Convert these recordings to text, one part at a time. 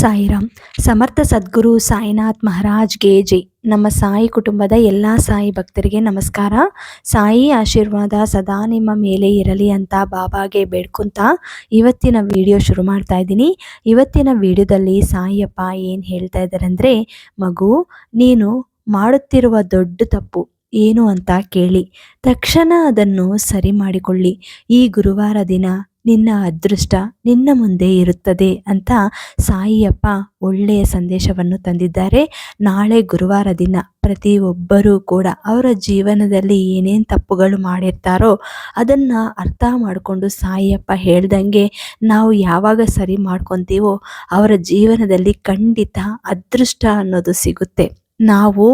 ಸಾಯಿರಾಮ್. ಸಮರ್ಥ ಸದ್ಗುರು ಸಾಯಿನಾಥ್ ಮಹಾರಾಜ್ಗೆ ಜೈ. ನಮ್ಮ ಸಾಯಿ ಕುಟುಂಬದ ಎಲ್ಲ ಸಾಯಿ ಭಕ್ತರಿಗೆ ನಮಸ್ಕಾರ. ಸಾಯಿ ಆಶೀರ್ವಾದ ಸದಾ ನಿಮ್ಮ ಮೇಲೆ ಇರಲಿ ಅಂತ ಬಾಬಾಗೆ ಬೇಡ್ಕೊಂತ ಇವತ್ತಿನ ವಿಡಿಯೋ ಶುರು ಮಾಡ್ತಾ ಇದ್ದೀನಿ. ಇವತ್ತಿನ ವಿಡಿಯೋದಲ್ಲಿ ಸಾಯಿಯಪ್ಪ ಏನು ಹೇಳ್ತಾ ಇದ್ದಾರೆ ಅಂದರೆ ಮಗು, ನೀನು ಮಾಡುತ್ತಿರುವ ದೊಡ್ಡ ತಪ್ಪು ಏನು ಅಂತ ಕೇಳಿ. ತಕ್ಷಣ ಅದನ್ನು ಸರಿ ಮಾಡಿಕೊಳ್ಳಿ. ಈ ಗುರುವಾರ ದಿನ ನಿನ್ನ ಅದೃಷ್ಟ ನಿನ್ನ ಮುಂದೆ ಇರುತ್ತದೆ ಅಂತ ಸಾಯಿಯಪ್ಪ ಒಳ್ಳೆಯ ಸಂದೇಶವನ್ನು ತಂದಿದ್ದಾರೆ. ನಾಳೆ ಗುರುವಾರ ದಿನ ಪ್ರತಿಯೊಬ್ಬರೂ ಕೂಡ ಅವರ ಜೀವನದಲ್ಲಿ ಏನೇನು ತಪ್ಪುಗಳು ಮಾಡಿರ್ತಾರೋ ಅದನ್ನು ಅರ್ಥ ಮಾಡಿಕೊಂಡು ಸಾಯಿಯಪ್ಪ ಹೇಳ್ದಂಗೆ ನಾವು ಯಾವಾಗ ಸರಿ ಮಾಡ್ಕೊತೀವೋ ಅವರ ಜೀವನದಲ್ಲಿ ಖಂಡಿತ ಅದೃಷ್ಟ ಅನ್ನೋದು ಸಿಗುತ್ತೆ. ನಾವು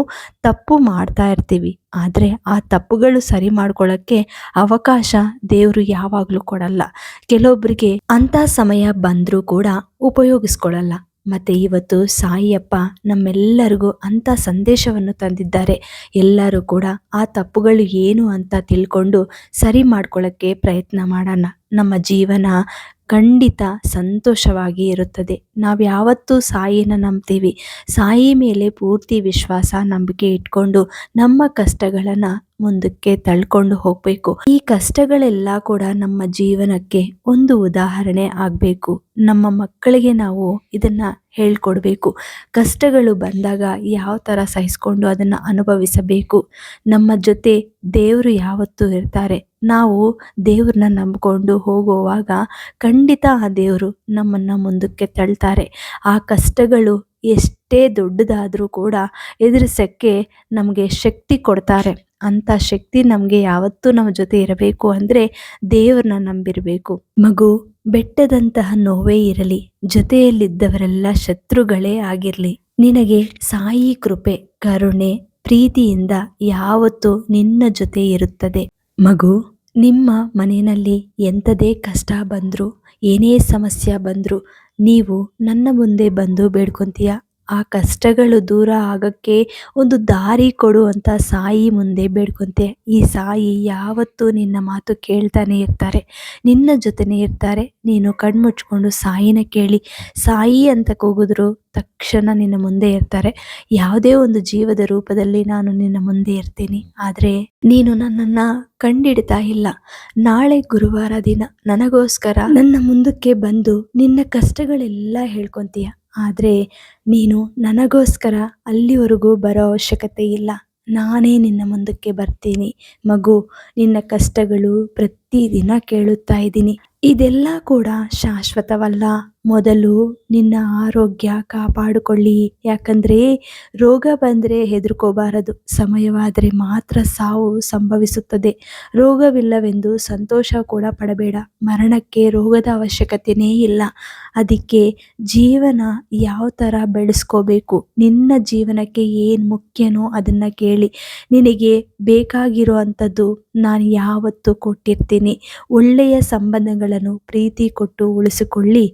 ತಪ್ಪು ಮಾಡ್ತಾ ಇರ್ತೀವಿ. ಆದರೆ ಆ ತಪ್ಪುಗಳು ಸರಿ ಮಾಡ್ಕೊಳ್ಳೋಕ್ಕೆ ಅವಕಾಶ ದೇವರು ಯಾವಾಗಲೂ ಕೊಡಲ್ಲ. ಕೆಲವೊಬ್ಬರಿಗೆ ಅಂಥ ಸಮಯ ಬಂದರೂ ಕೂಡ ಉಪಯೋಗಿಸ್ಕೊಳ್ಳಲ್ಲ ಮತ್ತು ಇವತ್ತು ಸಾಯಿಯಪ್ಪ ನಮ್ಮೆಲ್ಲರಿಗೂ ಅಂಥ ಸಂದೇಶವನ್ನು ತಂದಿದ್ದಾರೆ. ಎಲ್ಲರೂ ಕೂಡ ಆ ತಪ್ಪುಗಳು ಏನು ಅಂತ ತಿಳ್ಕೊಂಡು ಸರಿ ಮಾಡ್ಕೊಳ್ಳೋಕ್ಕೆ ಪ್ರಯತ್ನ ಮಾಡೋಣ. ನಮ್ಮ ಜೀವನ ಖಂಡಿತ ಸಂತೋಷವಾಗಿ ಇರುತ್ತದೆ. ನಾವು ಯಾವತ್ತೂ ಸಾಯಿನ ನಂಬ್ತೀವಿ. ಸಾಯಿ ಮೇಲೆ ಪೂರ್ತಿ ವಿಶ್ವಾಸ, ನಂಬಿಕೆ ಇಟ್ಕೊಂಡು ನಮ್ಮ ಕಷ್ಟಗಳನ್ನು ಮುಂದಕ್ಕೆ ತಳ್ಕೊಂಡು ಹೋಗಬೇಕು. ಈ ಕಷ್ಟಗಳೆಲ್ಲ ಕೂಡ ನಮ್ಮ ಜೀವನಕ್ಕೆ ಒಂದು ಉದಾಹರಣೆ ಆಗಬೇಕು. ನಮ್ಮ ಮಕ್ಕಳಿಗೆ ನಾವು ಇದನ್ನ ಹೇಳ್ಕೊಡ್ಬೇಕು. ಕಷ್ಟಗಳು ಬಂದಾಗ ಯಾವ ಥರ ಸಹಿಸ್ಕೊಂಡು ಅದನ್ನು ಅನುಭವಿಸಬೇಕು. ನಮ್ಮ ಜೊತೆ ದೇವರು ಯಾವತ್ತೂ ಇರ್ತಾರೆ. ನಾವು ದೇವ್ರನ್ನ ನಂಬಿಕೊಂಡು ಹೋಗುವಾಗ ಖಂಡಿತ ಆ ದೇವರು ನಮ್ಮನ್ನು ಮುಂದಕ್ಕೆ ತಳ್ತಾರೆ. ಆ ಕಷ್ಟಗಳು ಎಷ್ಟೇ ದೊಡ್ಡದಾದರೂ ಕೂಡ ಎದುರಿಸೋಕ್ಕೆ ನಮಗೆ ಶಕ್ತಿ ಕೊಡ್ತಾರೆ. ಅಂಥ ಶಕ್ತಿ ನಮಗೆ ಯಾವತ್ತೂ ನಮ್ಮ ಜೊತೆ ಇರಬೇಕು ಅಂದರೆ ದೇವ್ರನ್ನ ನಂಬಿರಬೇಕು. ಮಗು, ಬೆಟ್ಟದಂತಹ ನೋವೇ ಇರಲಿ, ಜೊತೆಯಲ್ಲಿದ್ದವರೆಲ್ಲ ಶತ್ರುಗಳೇ ಆಗಿರಲಿ. ನಿನಗೆ ಸಾಯಿ ಕೃಪೆ, ಕರುಣೆ, ಪ್ರೀತಿಯಿಂದ ಯಾವತ್ತೂ ನಿನ್ನ ಜೊತೆ ಇರುತ್ತದೆ. ಮಗು, ನಿಮ್ಮ ಮನೆಯಲ್ಲಿ ಎಂಥದೇ ಕಷ್ಟ ಬಂದರೂ, ಏನೇ ಸಮಸ್ಯೆ ಬಂದರೂ, ನೀವು ನನ್ನ ಮುಂದೆ ಬಂದು ಬೇಡ್ಕೊತೀಯ? ಆ ಕಷ್ಟಗಳು ದೂರ ಆಗಕ್ಕೆ ಒಂದು ದಾರಿ ಕೊಡು ಅಂತ ಸಾಯಿ ಮುಂದೆ ಬೇಡ್ಕೊಂತೆ. ಈ ಸಾಯಿ ಯಾವತ್ತೂ ನಿನ್ನ ಮಾತು ಕೇಳ್ತಾನೆ ಇರ್ತಾರೆ. ನಿನ್ನ ಜೊತೆನೇ ಇರ್ತಾರೆ. ನೀನು ಕಣ್ಮುಚ್ಕೊಂಡು ಸಾಯಿನ ಕೇಳಿ. ಸಾಯಿ ಅಂತ ಕೂಗಿದ್ರು ತಕ್ಷಣ ನಿನ್ನ ಮುಂದೆ ಇರ್ತಾರೆ. ಯಾವುದೇ ಒಂದು ಜೀವದ ರೂಪದಲ್ಲಿ ನಾನು ನಿನ್ನ ಮುಂದೆ ಇರ್ತೀನಿ. ಆದರೆ ನೀನು ನನ್ನನ್ನು ಕಂಡಿಡ್ತಾ ಇಲ್ಲ. ನಾಳೆ ಗುರುವಾರ ದಿನ ನನಗೋಸ್ಕರ ನನ್ನ ಮುಂದಕ್ಕೆ ಬಂದು ನಿನ್ನ ಕಷ್ಟಗಳೆಲ್ಲ ಹೇಳ್ಕೊತೀಯ. ಆದರೆ ನೀನು ನನಗೋಸ್ಕರ ಅಲ್ಲಿವರೆಗೂ ಬರೋ ಅವಶ್ಯಕತೆ ಇಲ್ಲ. ನಾನೇ ನಿನ್ನ ಮುಂದಕ್ಕೆ ಬರ್ತೀನಿ. ಮಗು, ನಿನ್ನ ಕಷ್ಟಗಳು ಪ್ರತಿದಿನ ಕೇಳುತ್ತಾ ಇದ್ದೀನಿ. ಇದೆಲ್ಲ ಕೂಡ ಶಾಶ್ವತವಲ್ಲ. ಮೊದಲು ನಿನ್ನ ಆರೋಗ್ಯ ಕಾಪಾಡಿಕೊಳ್ಳಿ. ಯಾಕಂದರೆ ರೋಗ ಬಂದರೆ ಹೆದರ್ಕೋಬಾರದು. ಸಮಯವಾದರೆ ಮಾತ್ರ ಸಾವು ಸಂಭವಿಸುತ್ತದೆ. ರೋಗವಿಲ್ಲವೆಂದು ಸಂತೋಷ ಕೂಡ ಪಡಬೇಡ. ಮರಣಕ್ಕೆ ರೋಗದ ಅವಶ್ಯಕತೆಯೇ ಇಲ್ಲ. ಅದಕ್ಕೆ ಜೀವನ ಯಾವ ಥರ ಬೆಳೆಸ್ಕೋಬೇಕು? ನಿನ್ನ ಜೀವನಕ್ಕೆ ಏನು ಮುಖ್ಯನೋ ಅದನ್ನು ಕೇಳಿ. ನಿನಗೆ ಬೇಕಾಗಿರೋ ಅಂಥದ್ದು ನಾನು ಯಾವತ್ತೂ ಕೊಟ್ಟಿರ್ತೀನಿ. ಒಳ್ಳೆಯ ಸಂಬಂಧಗಳನ್ನು ಪ್ರೀತಿ ಕೊಟ್ಟು ಉಳಿಸಿಕೊಳ್ಳಿ.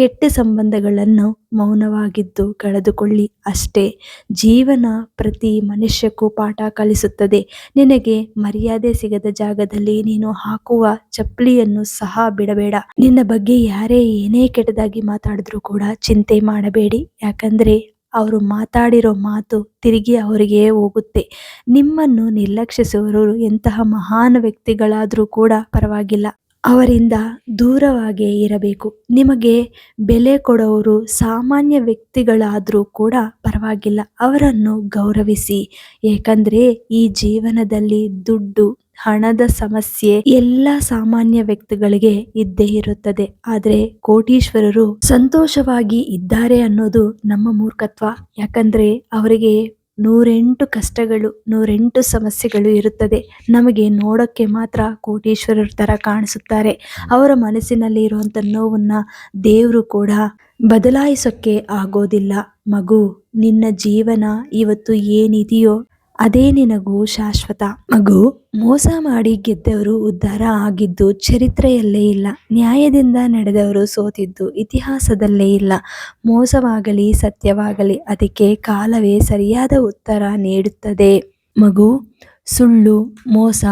ಕೆಟ್ಟ ಸಂಬಂಧಗಳನ್ನು ಮೌನವಾಗಿದ್ದು ಕಳೆದುಕೊಳ್ಳಿ ಅಷ್ಟೇ. ಜೀವನ ಪ್ರತಿ ಮನುಷ್ಯಕ್ಕೂ ಪಾಠ ಕಲಿಸುತ್ತದೆ. ನಿನಗೆ ಮರ್ಯಾದೆ ಸಿಗದ ಜಾಗದಲ್ಲಿ ನೀನು ಹಾಕುವ ಚಪ್ಪಲಿಯನ್ನು ಸಹ ಬಿಡಬೇಡ. ನಿನ್ನ ಬಗ್ಗೆ ಯಾರೇ ಏನೇ ಕೆಟ್ಟದಾಗಿ ಮಾತಾಡಿದ್ರೂ ಕೂಡ ಚಿಂತೆ ಮಾಡಬೇಡಿ. ಯಾಕಂದ್ರೆ ಅವರು ಮಾತಾಡಿರೋ ಮಾತು ತಿರುಗಿ ಅವರಿಗೆ ಹೋಗುತ್ತೆ. ನಿಮ್ಮನ್ನು ನಿರ್ಲಕ್ಷಿಸುವವರು ಎಂತಹ ಮಹಾನ್ ವ್ಯಕ್ತಿಗಳಾದರೂ ಕೂಡ ಪರವಾಗಿಲ್ಲ. ಅವರಿಂದ ದೂರವಾಗೇ ಇರಬೇಕು. ನಿಮಗೆ ಬೆಲೆ ಕೊಡೋರು ಸಾಮಾನ್ಯ ವ್ಯಕ್ತಿಗಳಾದರೂ ಕೂಡ ಪರವಾಗಿಲ್ಲ. ಅವರನ್ನು ಗೌರವಿಸಿ. ಏಕೆಂದರೆ ಈ ಜೀವನದಲ್ಲಿ ದುಡ್ಡು, ಹಣದ ಸಮಸ್ಯೆ ಎಲ್ಲ ಸಾಮಾನ್ಯ ವ್ಯಕ್ತಿಗಳಿಗೆ ಇದ್ದೇ ಇರುತ್ತದೆ. ಆದರೆ ಕೋಟೀಶ್ವರರು ಸಂತೋಷವಾಗಿ ಇದ್ದಾರೆ ಅನ್ನೋದು ನಮ್ಮ ಮೂರ್ಖತ್ವ. ಯಾಕಂದರೆ ಅವರಿಗೆ ನೂರೆಂಟು ಕಷ್ಟಗಳು, ನೂರೆಂಟು ಸಮಸ್ಯೆಗಳು ಇರುತ್ತದೆ. ನಮಗೆ ನೋಡೋಕ್ಕೆ ಮಾತ್ರ ಕೋಟೀಶ್ವರರ ಥರ ಕಾಣಿಸುತ್ತಾರೆ. ಅವರ ಮನಸ್ಸಿನಲ್ಲಿ ಇರುವಂಥ ನೋವನ್ನು ದೇವರು ಕೂಡ ಬದಲಾಯಿಸೋಕ್ಕೆ ಆಗೋದಿಲ್ಲ. ಮಗು, ನಿನ್ನ ಜೀವನ ಇವತ್ತು ಏನಿದೆಯೋ ಅದೇ ನಿನಗೂ ಶಾಶ್ವತ. ಮಗು, ಮೋಸ ಮಾಡಿ ಗೆದ್ದವರು ಉದ್ಧಾರ ಆಗಿದ್ದು ಚರಿತ್ರೆಯಲ್ಲೇ ಇಲ್ಲ. ನ್ಯಾಯದಿಂದ ನಡೆದವರು ಸೋತಿದ್ದು ಇತಿಹಾಸದಲ್ಲೇ ಇಲ್ಲ. ಮೋಸವಾಗಲಿ, ಸತ್ಯವಾಗಲಿ, ಅದಕ್ಕೆ ಕಾಲವೇ ಸರಿಯಾದ ಉತ್ತರ ನೀಡುತ್ತದೆ. ಮಗು, ಸುಳ್ಳು, ಮೋಸ,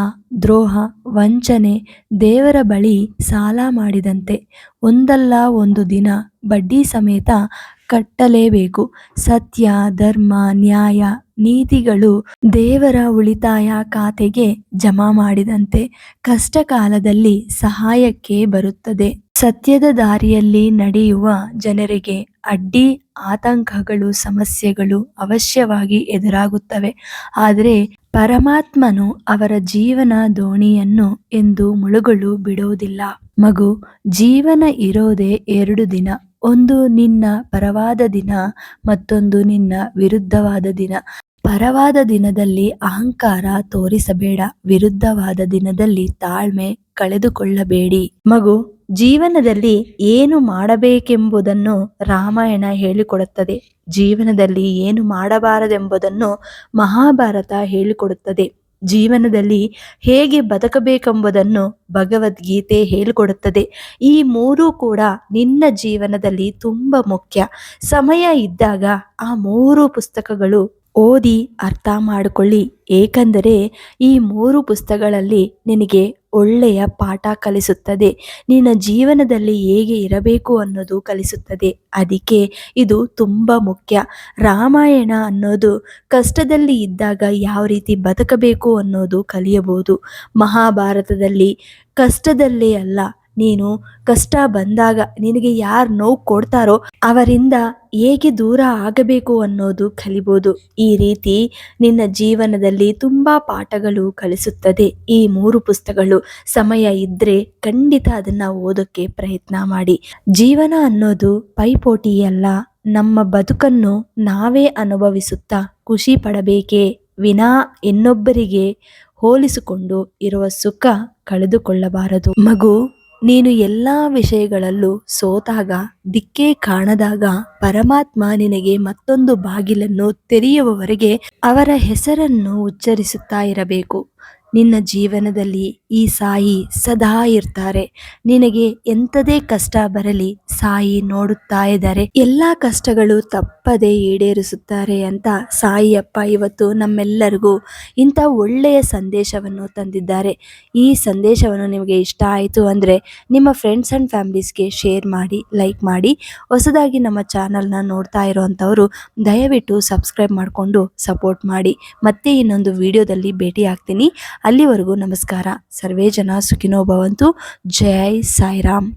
ದ್ರೋಹ, ವಂಚನೆ ದೇವರ ಬಳಿ ಸಾಲ ಮಾಡಿದಂತೆ. ಒಂದಲ್ಲ ಒಂದು ದಿನ ಬಡ್ಡಿ ಸಮೇತ ಕಟ್ಟಲೇಬೇಕು. ಸತ್ಯ, ಧರ್ಮ, ನ್ಯಾಯ ನೀತಿಗಳು ದೇವರ ಉಳಿತಾಯ ಖಾತೆಗೆ ಜಮಾ ಮಾಡಿದಂತೆ ಕಷ್ಟ ಕಾಲದಲ್ಲಿ ಸಹಾಯಕ್ಕೆ ಬರುತ್ತದೆ. ಸತ್ಯದ ದಾರಿಯಲ್ಲಿ ನಡೆಯುವ ಜನರಿಗೆ ಅಡ್ಡಿ ಆತಂಕಗಳು, ಸಮಸ್ಯೆಗಳು ಅವಶ್ಯವಾಗಿ ಎದುರಾಗುತ್ತವೆ. ಆದರೆ ಪರಮಾತ್ಮನು ಅವರ ಜೀವನ ದೋಣಿಯನ್ನು ಎಂದು ಮುಳುಗಲು ಬಿಡುವುದಿಲ್ಲ. ಮಗು, ಜೀವನ ಇರೋದೇ ಎರಡು ದಿನ. ಒಂದು ನಿನ್ನ ಪರವಾದ ದಿನ, ಮತ್ತೊಂದು ನಿನ್ನ ವಿರುದ್ಧವಾದ ದಿನ. ಪರವಾದ ದಿನದಲ್ಲಿ ಅಹಂಕಾರ ತೋರಿಸಬೇಡ, ವಿರುದ್ಧವಾದ ದಿನದಲ್ಲಿ ತಾಳ್ಮೆ ಕಳೆದುಕೊಳ್ಳಬೇಡಿ. ಮಗು, ಜೀವನದಲ್ಲಿ ಏನು ಮಾಡಬೇಕೆಂಬುದನ್ನು ರಾಮಾಯಣ ಹೇಳಿಕೊಡುತ್ತದೆ. ಜೀವನದಲ್ಲಿ ಏನು ಮಾಡಬಾರದೆಂಬುದನ್ನು ಮಹಾಭಾರತ ಹೇಳಿಕೊಡುತ್ತದೆ. ಜೀವನದಲ್ಲಿ ಹೇಗೆ ಬದುಕಬೇಕೆಂಬುದನ್ನು ಭಗವದ್ಗೀತೆ ಹೇಳಿಕೊಡುತ್ತದೆ. ಈ ಮೂರೂ ಕೂಡ ನಿನ್ನ ಜೀವನದಲ್ಲಿ ತುಂಬ ಮುಖ್ಯ. ಸಮಯ ಇದ್ದಾಗ ಆ ಮೂರು ಪುಸ್ತಕಗಳು ಓದಿ ಅರ್ಥ ಮಾಡಿಕೊಳ್ಳಿ. ಏಕೆಂದರೆ ಈ ಮೂರು ಪುಸ್ತಕಗಳಲ್ಲಿ ನಿನಗೆ ಒಳ್ಳೆಯ ಪಾಠ ಕಲಿಸುತ್ತದೆ. ನಿನ್ನ ಜೀವನದಲ್ಲಿ ಹೇಗೆ ಇರಬೇಕು ಅನ್ನೋದು ಕಲಿಸುತ್ತದೆ. ಅದಕ್ಕೆ ಇದು ತುಂಬ ಮುಖ್ಯ. ರಾಮಾಯಣ ಅನ್ನೋದು ಕಷ್ಟದಲ್ಲಿ ಇದ್ದಾಗ ಯಾವ ರೀತಿ ಬದುಕಬೇಕು ಅನ್ನೋದು ಕಲಿಯಬಹುದು. ಮಹಾಭಾರತದಲ್ಲಿ ಕಷ್ಟದಲ್ಲೇ ಅಲ್ಲ ನೀನು ಕಷ್ಟ ಬಂದಾಗ ನಿನಗೆ ಯಾರು ನೋವು ಕೊಡ್ತಾರೋ ಅವರಿಂದ ಹೇಗೆ ದೂರ ಆಗಬೇಕು ಅನ್ನೋದು ಕಲಿಬೋದು. ಈ ರೀತಿ ನಿನ್ನ ಜೀವನದಲ್ಲಿ ತುಂಬ ಪಾಠಗಳು ಕಲಿಸುತ್ತದೆ. ಈ ಮೂರು ಪುಸ್ತಕಗಳು ಸಮಯ ಇದ್ದರೆ ಖಂಡಿತ ಅದನ್ನ ಓದೋಕ್ಕೆ ಪ್ರಯತ್ನ ಮಾಡಿ. ಜೀವನ ಅನ್ನೋದು ಪೈಪೋಟಿ ಅಲ್ಲ ನಮ್ಮ ಬದುಕನ್ನು ನಾವೇ ಅನುಭವಿಸುತ್ತಾ ಖುಷಿ ಪಡಬೇಕೇ ವಿನಾ ಇನ್ನೊಬ್ಬರಿಗೆ ಹೋಲಿಸಿಕೊಂಡು ಇರುವ ಸುಖ ಕಳೆದುಕೊಳ್ಳಬಾರದು. ಮಗು ನೀನು ಎಲ್ಲ ವಿಷಯಗಳಲ್ಲೂ ಸೋತಾಗ, ದಿಕ್ಕೇ ಕಾಣದಾಗ ಪರಮಾತ್ಮ ನಿನಗೆ ಮತ್ತೊಂದು ಬಾಗಿಲನ್ನು ತೆರೆಯುವವರೆಗೆ ಅವರ ಹೆಸರನ್ನು ಉಚ್ಚರಿಸುತ್ತಾ ಇರಬೇಕು. ನಿನ್ನ ಜೀವನದಲ್ಲಿ ಈ ಸಾಯಿ ಸದಾ ಇರ್ತಾರೆ. ನಿನಗೆ ಎಂಥದೇ ಕಷ್ಟ ಬರಲಿ, ಸಾಯಿ ನೋಡುತ್ತಾ ಇದ್ದಾರೆ. ಎಲ್ಲ ಕಷ್ಟಗಳು ತಪ್ಪದೆ ಈಡೇರಿಸುತ್ತಾರೆ ಅಂತ ಸಾಯಿಯಪ್ಪ ಇವತ್ತು ನಮ್ಮೆಲ್ಲರಿಗೂ ಇಂಥ ಒಳ್ಳೆಯ ಸಂದೇಶವನ್ನು ತಂದಿದ್ದಾರೆ. ಈ ಸಂದೇಶವನ್ನು ನಿಮಗೆ ಇಷ್ಟ ಆಯಿತು ಅಂದರೆ ನಿಮ್ಮ ಫ್ರೆಂಡ್ಸ್ ಆ್ಯಂಡ್ ಫ್ಯಾಮಿಲೀಸ್ಗೆ ಶೇರ್ ಮಾಡಿ ಲೈಕ್ ಮಾಡಿ. ಹೊಸದಾಗಿ ನಮ್ಮ ಚಾನಲ್ನ ನೋಡ್ತಾ ಇರೋವಂಥವರು ದಯವಿಟ್ಟು ಸಬ್ಸ್ಕ್ರೈಬ್ ಮಾಡಿಕೊಂಡು ಸಪೋರ್ಟ್ ಮಾಡಿ. ಮತ್ತೆ ಇನ್ನೊಂದು ವಿಡಿಯೋದಲ್ಲಿ ಭೇಟಿ ಆಗ್ತೀನಿ ಅಲ್ಲಿವರೆಗೂ ನಮಸ್ಕಾರ. ಸರ್ವೇ ಜನ ಸುಖಿನೋ ಭವಂತು. ಜೈ ಸಾಯಿರಾಮ್.